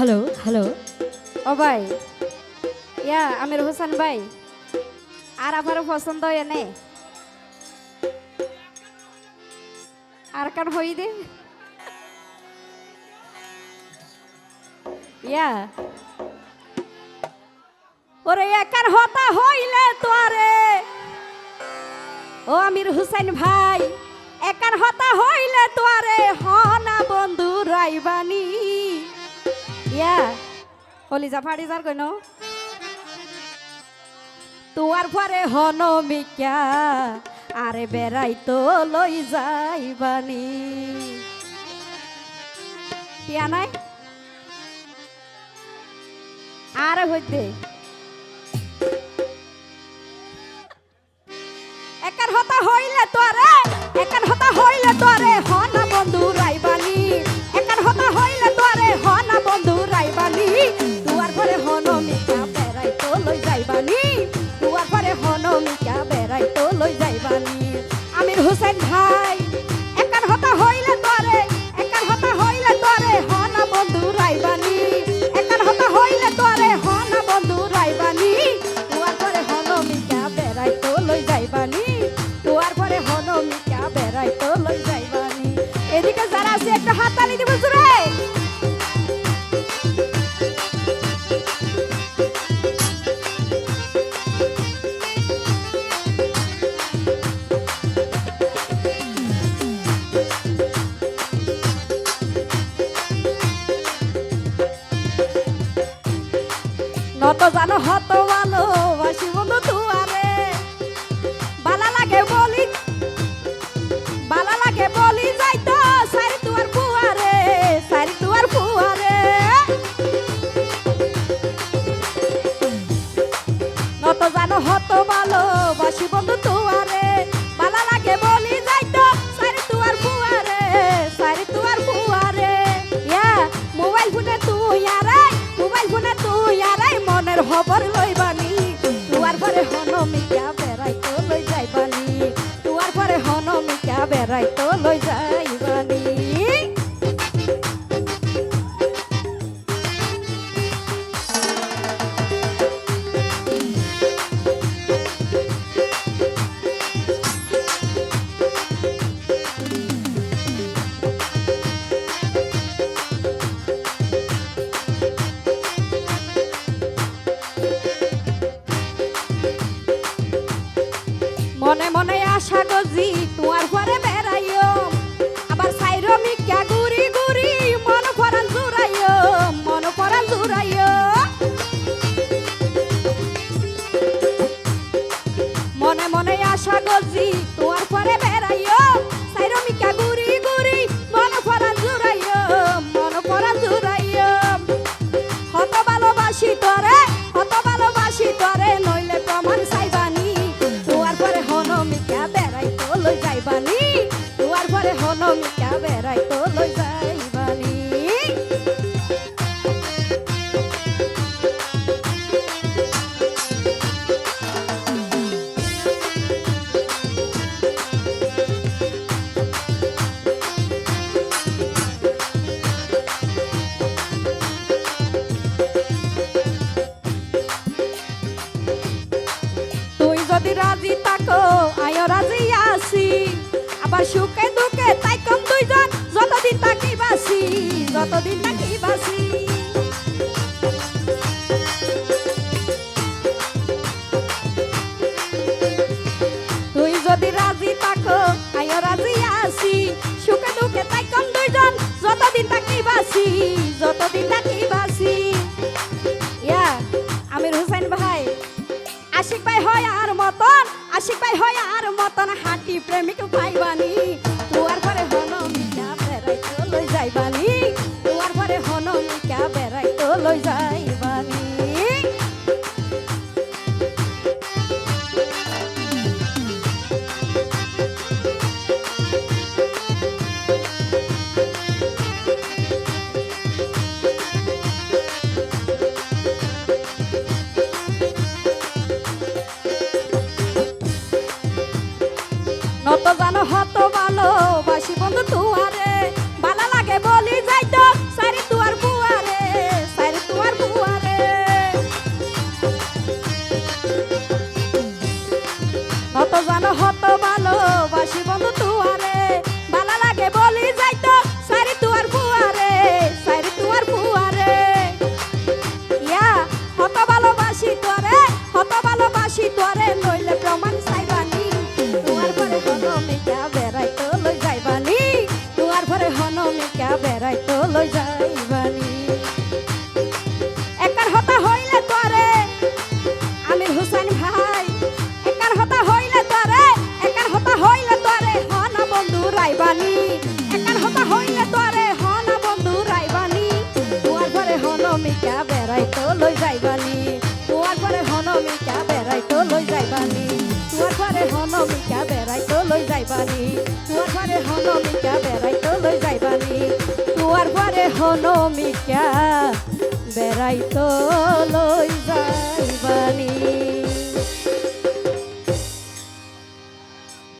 Hello hello ও ভাই। ইয়া, আমির হোসেন ভাই। আর আপনার পছন্দ এনে। আর কার হই দে? ইয়া। ওরে একার হতা হইলে তোরে ও আমির হুসেন ভাই একার হতা হইলে তোরে হনা বন্ধু, রাইবানি। কলিজা ফাড়ি যার কইন? তোয়ার পরে হন মিকা, আরে বেড়াই তো লই যাইবানি। টিয়া নাই? আরে হইতে একার হতা হইলে তোরে একার পরে বেড়াইতো লই যাইবানি। আমির হোসেন ভাই নত জানো হত ভালো বাসি বন্ধু তুয়ারে বালা লাগে বলি, বালা লাগে বলি যাইতো সারি তুয়ার পুয়ারে সারি তুয়ার পুয়ারে নত জানো হত ভালো বাসি বন্ধু মনের খবর মনে মনে আশা গজি তুয়ার বেড়াই তো লই যাইবানি। যদি রাজি থাকো আয়ো রাজি আছি। আবার সুখে কতদিন নাকি বাসি তুই যদি রাজি থাকো, আয়ো রাজি আসি সুখে দুঃখে তাই কম দুইজন, যতদিন নাকি বাসি যতদিন নাকি বাসি ইয়া, আমির হোসেন ভাই, আশিক ভাই হয় আর মতন, আশিক ভাই হয় আর মতন, হাঁটি প্রেমিক ভাই বানি হনমিকা বেড়াই তো লই যাইবানি তোমার ঘরে হনমিকা বেড়াই তো লই যাইবানি তোমার ঘরে হনমিকা বেড়াই তো লই যাইবানি তোমার ঘরে হনমিকা বেড়াই তো লই যাইবানি তোমার ঘরে হনমিকা বেড়াই তো লই যাইবানি